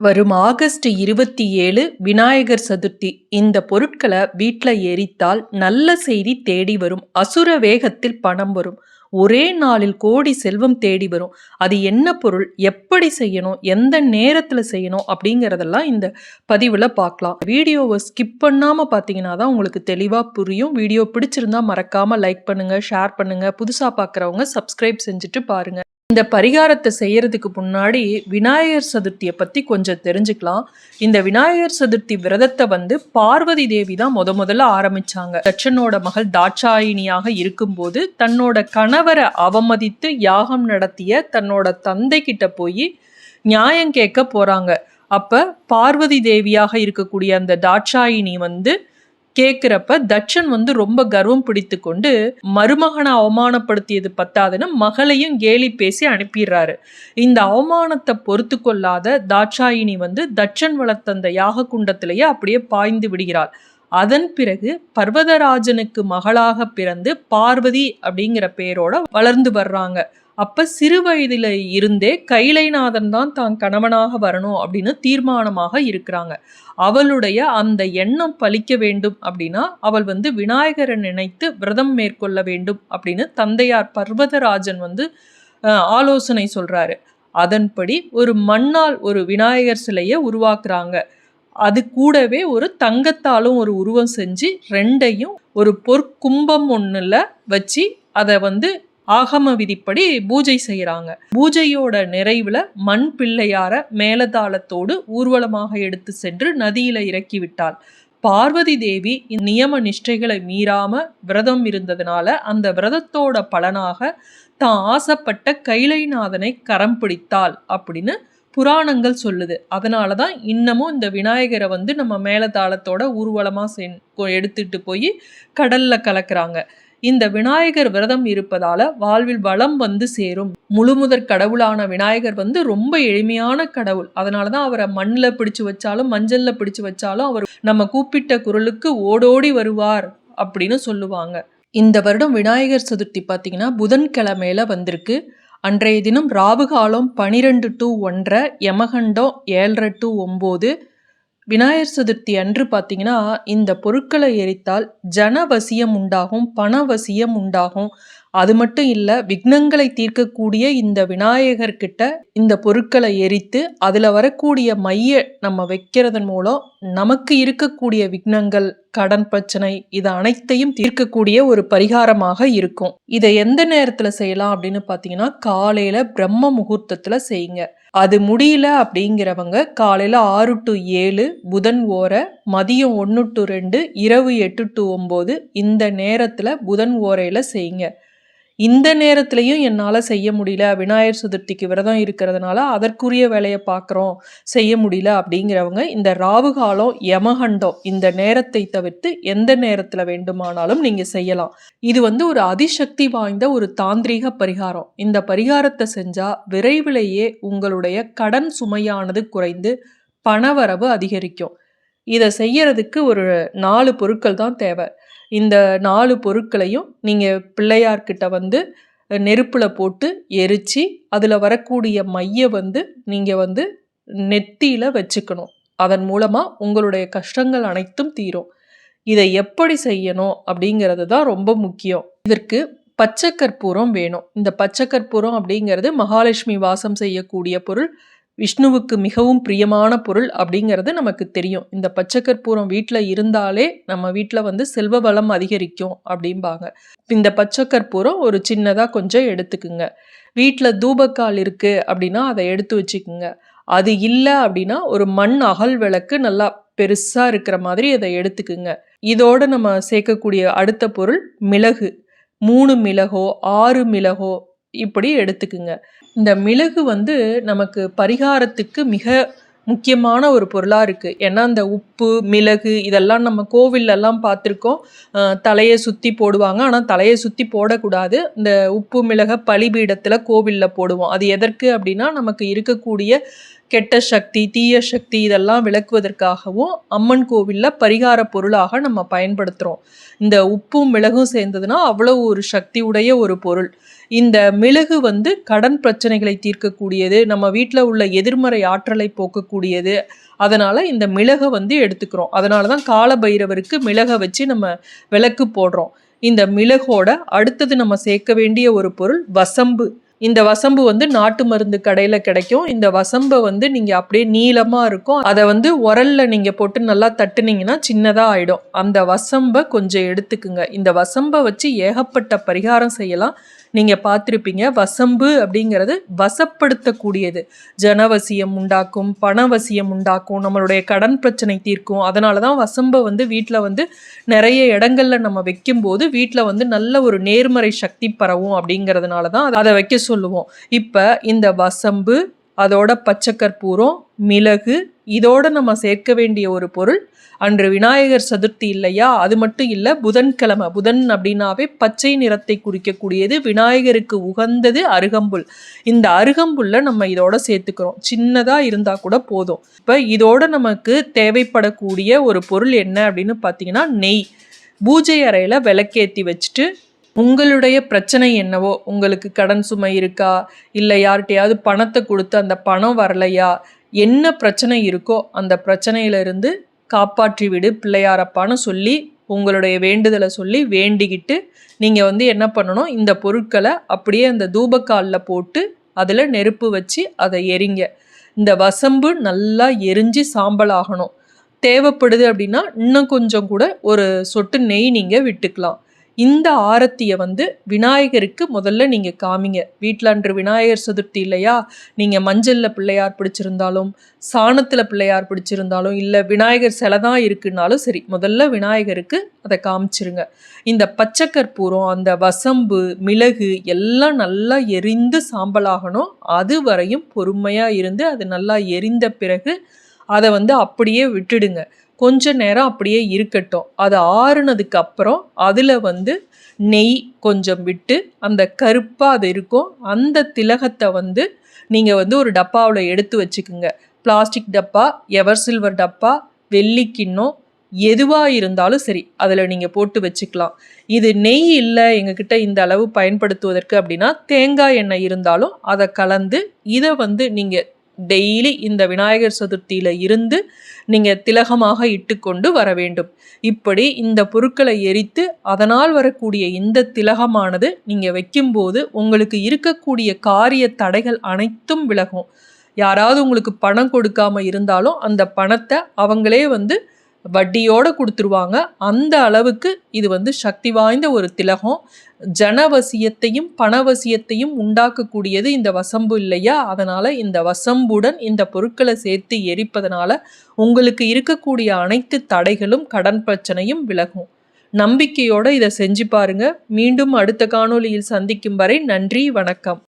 வரும் ஆகஸ்ட் இருபத்தி ஏழு விநாயகர் சதுர்த்தி. இந்த பொருட்களை வீட்டில் எரித்தால் நல்ல செய்தி தேடி வரும். அசுர வேகத்தில் பணம் வரும். ஒரே நாளில் கோடி செல்வம் தேடி வரும். அது என்ன பொருள்? எப்படி செய்யணும்? எந்த நேரத்தில் செய்யணும்? அப்படிங்கிறதெல்லாம் இந்த பதிவில் பார்க்கலாம். வீடியோவை ஸ்கிப் பண்ணாமல் பார்த்தீங்கன்னா தான் உங்களுக்கு தெளிவாக புரியும். வீடியோ பிடிச்சிருந்தா மறக்காமல் லைக் பண்ணுங்கள் ஷேர் பண்ணுங்கள் புதுசாக பார்க்குறவங்க சப்ஸ்கிரைப் செஞ்சுட்டு பாருங்கள் இந்த பரிகாரத்தை செய்யறதுக்கு முன்னாடி விநாயகர் சதுர்த்தியை பற்றி கொஞ்சம் தெரிஞ்சுக்கலாம். இந்த விநாயகர் சதுர்த்தி விரதத்தை வந்து பார்வதி தேவி தான் முத முதல்ல ஆரம்பிச்சாங்க. தட்சனோட மகள் தாட்சாயினியாக இருக்கும்போது தன்னோட கணவரை அவமதித்து யாகம் நடத்திய தன்னோட தந்தை கிட்ட போய் நியாயம் கேட்க போறாங்க. அப்ப பார்வதி தேவியாக இருக்கக்கூடிய அந்த தாட்சாயினி வந்து கேட்குறப்ப தட்சன் வந்து ரொம்ப கர்வம் பிடித்து கொண்டு மருமகனை அவமானப்படுத்தியது பத்தாதுன்னு மகளையும் கேலி பேசி அனுப்பிடுறாரு. இந்த அவமானத்தை பொறுத்து கொள்ளாத தாட்சாயினி வந்து தட்சன் வளர்த்த அந்த யாக குண்டத்திலேயே அப்படியே பாய்ந்து விடுகிறாள். அதன் பிறகு பர்வதராஜனுக்கு மகளாக பிறந்து பார்வதி அப்படிங்கிற பேரோட வளர்ந்து வர்றாங்க. அப்போ சிறு வயதில் இருந்தே கைலைநாதன் தான் தான் கணவனாக வரணும் அப்படின்னு தீர்மானமாக இருக்கிறாங்க. அவளுடைய அந்த எண்ணம் பலிக்க வேண்டும் அப்படின்னா அவள் வந்து விநாயகரை நினைத்து விரதம் மேற்கொள்ள வேண்டும் அப்படின்னு தந்தையார் பர்வதராஜன் வந்து ஆலோசனை சொல்கிறாரு அதன்படி ஒரு மண்ணால் ஒரு விநாயகர் சிலையை உருவாக்குறாங்க. அது கூடவே ஒரு தங்கத்தாலும் ஒரு உருவம் செஞ்சு ரெண்டையும் ஒரு பொற்கும்பம் ஒன்றில் வச்சு அதை வந்து ஆகம விதிப்படி பூஜை செய்கிறாங்க பூஜையோட நிறைவில் மண் பிள்ளையார மேலதாளத்தோடு ஊர்வலமாக எடுத்து சென்று நதியில இறக்கி விட்டாள். பார்வதி தேவி நியம நிஷ்டைகளை மீறாம விரதம் இருந்ததுனால அந்த விரதத்தோட பலனாக தான் ஆசைப்பட்ட கைலைநாதனை கரம் பிடித்தாள் அப்படின்னு புராணங்கள் சொல்லுது. அதனால தான் இன்னமும் இந்த விநாயகரை வந்து நம்ம மேலதாளத்தோட ஊர்வலமாக சென் எடுத்துட்டு போய் கடல்ல கலக்குறாங்க. இந்த விநாயகர் விரதம் இருப்பதால வாழ்வில் வளம் வந்து சேரும். முழுமுதற் கடவுளான விநாயகர் வந்து ரொம்ப எளிமையான கடவுள். அதனால தான் அவரை மண்ணில் பிடிச்சு வச்சாலும் மஞ்சளில் பிடிச்சு வச்சாலும் அவர் நம்ம கூப்பிட்ட குரலுக்கு ஓடோடி வருவார் அப்படின்னு சொல்லுவாங்க. இந்த வருடம் விநாயகர் சதுர்த்தி பார்த்தீங்கன்னா புதன்கிழமையில வந்திருக்கு. அன்றைய தினம் ராவுகாலம் பனிரெண்டு டு ஒன்றரை யமகண்டம் ஏழரை டு ஒம்பது விநாயகர் சதுர்த்தி அன்று பார்த்தீங்கன்னா இந்த பொருட்களை எரித்தால் ஜனவசியம் உண்டாகும் பணவசியம் உண்டாகும். அது மட்டும் இல்லை விக்னங்களை தீர்க்கக்கூடிய இந்த விநாயகர்கிட்ட இந்த பொருட்களை எரித்து அதில் வரக்கூடிய மைய நம்ம வைக்கிறதன் மூலம் நமக்கு இருக்கக்கூடிய விக்னங்கள் கடன் பிரச்சனை இது அனைத்தையும் தீர்க்கக்கூடிய ஒரு பரிகாரமாக இருக்கும். இதை எந்த நேரத்தில் செய்யலாம் அப்படின்னு பார்த்தீங்கன்னா காலையில் பிரம்ம முகூர்த்தத்தில் செய்யுங்க. அது முடியல அப்படிங்கிறவங்க காலையில் ஆறு டு ஏழு புதன் ஓர மதியம் ஒன்று டு ரெண்டு இரவு எட்டு டு ஒம்பது இந்த நேரத்தில் புதன் ஓரையில் செய்யுங்க. இந்த நேரத்துலையும் என்னால் செய்ய முடியல. விநாயகர் சதுர்த்திக்கு விரதம் இருக்கிறதுனால அதற்குரிய வேலையை பார்க்குறோம் செய்ய முடியல அப்படிங்கிறவங்க இந்த ராவுகாலம் யமகண்டம் இந்த நேரத்தை தவிர்த்து எந்த நேரத்தில் வேண்டுமானாலும் நீங்கள் செய்யலாம். இது வந்து ஒரு அதிசக்தி வாய்ந்த ஒரு தாந்திரிக பரிகாரம். இந்த பரிகாரத்தை செஞ்சால் விரைவிலேயே உங்களுடைய கடன் சுமையானது குறைந்து பணவரவு அதிகரிக்கும். இதை செய்யறதுக்கு ஒரு நாலு பொருட்கள் தான் தேவை. இந்த நாலு பொருட்களையும் நீங்கள் பிள்ளையார்கிட்ட வந்து நெருப்பில் போட்டு எரித்து அதில் வரக்கூடிய மைய வந்து நீங்கள் வந்து நெத்தியில் வச்சுக்கணும். அதன் மூலமாக உங்களுடைய கஷ்டங்கள் அனைத்தும் தீரும். இதை எப்படி செய்யணும் அப்படிங்கிறது தான் ரொம்ப முக்கியம். இதற்கு பச்சை கற்பூரம் வேணும். இந்த பச்சை கற்பூரம் அப்படிங்கிறது மகாலட்சுமி வாசம் செய்யக்கூடிய பொருள். விஷ்ணுவுக்கு மிகவும் பிரியமான பொருள் அப்படிங்கிறது நமக்கு தெரியும். இந்த பச்சை கற்பூரம் வீட்டில் இருந்தாலே நம்ம வீட்டில் வந்து செல்வ வளம் அதிகரிக்கும் அப்படிம்பாங்க. இந்த பச்சை கற்பூரம் ஒரு சின்னதாக கொஞ்சம் எடுத்துக்குங்க. வீட்டில் தூபக்கால் இருக்குது அப்படின்னா அதை எடுத்து வச்சுக்குங்க. அது இல்லை அப்படின்னா ஒரு மண் அகல் விளக்கு நல்லா பெருசாக இருக்கிற மாதிரி அதை எடுத்துக்குங்க. இதோடு நம்ம சேர்க்கக்கூடிய அடுத்த பொருள் மிளகு. மூணு மிளகோ ஆறு மிளகோ இப்படி எடுத்துக்குங்க. இந்த மிளகு வந்து நமக்கு பரிகாரத்துக்கு மிக முக்கியமான ஒரு பொருளாக இருக்குது ஏன்னா இந்த உப்பு மிளகு இதெல்லாம் நம்ம கோவில்லெல்லாம் பார்த்துருக்கோம். தலையை சுற்றி போடுவாங்க. ஆனால் தலையை சுற்றி போடக்கூடாது. இந்த உப்பு மிளகை பலிபீடத்தில் கோவிலில் போடுவோம். அது எதற்கு அப்படின்னா நமக்கு இருக்கக்கூடிய கெட்ட சக்தி தீய சக்தி இதெல்லாம் விளக்குவதற்காகவும் அம்மன் கோவிலில் பரிகார பொருளாக நம்ம பயன்படுத்துகிறோம் இந்த உப்பும் மிளகும் சேர்ந்ததுன்னா அவ்வளோ ஒரு சக்தி உடைய ஒரு பொருள். இந்த மிளகு வந்து கடன் பிரச்சனைகளை தீர்க்கக்கூடியது நம்ம வீட்டில் உள்ள எதிர்மறை ஆற்றலை போக்கக்கூடியது. அதனால் இந்த மிளகை வந்து எடுத்துக்கிறோம். அதனால தான் கால பைரவருக்கு மிளகை வச்சு நம்ம விளக்கு போடுறோம். இந்த மிளகோட அடுத்தது நம்ம சேர்க்க வேண்டிய ஒரு பொருள் வசம்பு. இந்த வசம்பு வந்து நாட்டு மருந்து கடையில் கிடைக்கும். இந்த வசம்பை வந்து நீங்கள் அப்படியே நீளமாக இருக்கும். அதை வந்து உரல்ல நீங்கள் போட்டு நல்லா தட்டுனீங்கன்னா சின்னதாக ஆகிடும் அந்த வசம்பை கொஞ்சம் எடுத்துக்குங்க. இந்த வசம்பை வச்சு ஏகப்பட்ட பரிகாரம் செய்யலாம். நீங்கள் பார்த்துருப்பீங்க வசம்பு அப்படிங்கிறது வசப்படுத்தக்கூடியது. ஜனவசியம் உண்டாக்கும் பணவசியம் உண்டாக்கும் நம்மளுடைய கடன் பிரச்சனை தீர்க்கும். அதனால தான் வசம்பை வந்து வீட்டில் வந்து நிறைய இடங்கள்ல நம்ம வைக்கும்போது வீட்டில் வந்து நல்ல ஒரு நேர்மறை சக்தி பரவும் அப்படிங்கிறதுனால தான் அதை வைக்க சொல்லுவோம். இப்போ இந்த வசம்பு அதோட பச்சைக்கற்பூரம் மிளகு இதோட நம்ம சேர்க்க வேண்டிய ஒரு பொருள். அன்று விநாயகர் சதுர்த்தி இல்லையா? அது மட்டும் இல்லை புதன்கிழமை புதன் அப்படின்னாவே பச்சை நிறத்தை குறிக்கக்கூடியது விநாயகருக்கு உகந்தது அருகம்புல். இந்த அருகம்புல்ல நம்ம இதோட சேர்த்துக்கிறோம். சின்னதாக இருந்தால் கூட போதும். இப்போ இதோட நமக்கு தேவைப்படக்கூடிய ஒரு பொருள் என்ன அப்படின்னு பார்த்தீங்கன்னா நெய். பூஜை அறையில் விளக்கேற்றி வச்சுட்டு உங்களுடைய பிரச்சனை என்னவோ உங்களுக்கு கடன் சுமை இருக்கா? இல்லை யார்கிட்டையாவது பணத்தை கொடுத்து அந்த பணம் வரலையா? என்ன பிரச்சனை இருக்கோ அந்த பிரச்சனையிலிருந்து காப்பாற்றி விடு பிள்ளையாரப்பான்னு சொல்லி உங்களுடைய வேண்டுதலை சொல்லி வேண்டிக்கிட்டு நீங்கள் வந்து என்ன பண்ணணும்? இந்த பொருட்களை அப்படியே அந்த தூபக்காலில் போட்டு அதில் நெருப்பு வச்சு அதை எரிங்க. இந்த வசம்பு நல்லா எரிஞ்சு சாம்பல் ஆகணும். தேவைப்படுது அப்படின்னா இன்னும் கொஞ்சம் கூட ஒரு சொட்டு நெய் நீங்கள் விட்டுக்கலாம். இந்த ஆரத்தியை வந்து விநாயகருக்கு முதல்ல நீங்கள் காமிங்க. வீட்டில் அன்று விநாயகர் சதுர்த்தி இல்லையா? நீங்கள் மஞ்சளில் பிள்ளையார் பிடிச்சிருந்தாலும் சாணத்தில் பிள்ளையார் பிடிச்சிருந்தாலும் இல்லை விநாயகர் சிலை தான் இருக்குன்னாலும் சரி முதல்ல விநாயகருக்கு அதை காமிச்சிருங்க. இந்த பச்சைக்கற்பூரம் அந்த வசம்பு மிளகு எல்லாம் நல்லா எரிந்து சாம்பலாகணும். அது வரையும் பொறுமையாக இருந்து அது நல்லா எரிந்த பிறகு அதை வந்து அப்படியே விட்டுடுங்க. கொஞ்ச நேரம் அப்படியே இருக்கட்டும். அது ஆறுனதுக்கு அப்புறம் அதில் வந்து நெய் கொஞ்சம் விட்டு அந்த கருப்பாக அது இருக்கும். அந்த திலகத்தை வந்து நீங்கள் வந்து ஒரு டப்பாவில் எடுத்து வச்சுக்குங்க. பிளாஸ்டிக் டப்பா எவர் சில்வர் டப்பா வெள்ளி கிண்ணம் எதுவாக இருந்தாலும் சரி அதில் நீங்கள் போட்டு வச்சுக்கலாம். இது நெய் இல்லை எங்ககிட்ட இந்த அளவு பயன்படுத்துவதற்கு அப்படின்னா தேங்காய் எண்ணெய் இருந்தாலும் அதை கலந்து இதை வந்து நீங்கள் டெய்லி இந்த விநாயகர் சதுர்த்தியில் இருந்து நீங்கள் திலகமாக இட்டுக்கொண்டு வர வேண்டும். இப்படி இந்த பொருட்களை எரித்து அதனால் வரக்கூடிய இந்த திலகமானது நீங்கள் வைக்கும்போது உங்களுக்கு இருக்கக்கூடிய காரிய தடைகள் அனைத்தும் விலகும். யாராவது உங்களுக்கு பணம் கொடுக்காம இருந்தாலும் அந்த பணத்தை அவங்களே வந்து வட்டியோடு கொடுத்துருவாங்க. அந்த அளவுக்கு இது வந்து சக்தி வாய்ந்த ஒரு திலகம். ஜனவசியத்தையும் பணவசியத்தையும் உண்டாக்கக்கூடியது இந்த வசம்பு இல்லையா? அதனால் இந்த வசம்புடன் இந்த பொருட்களை சேர்த்து எரிப்பதனால உங்களுக்கு இருக்கக்கூடிய அனைத்து தடைகளும் கடன் பிரச்சனையும் விலகும். நம்பிக்கையோடு இதை செஞ்சு பாருங்கள் மீண்டும் அடுத்த காணொலியில் சந்திக்கும் வரை நன்றி வணக்கம்.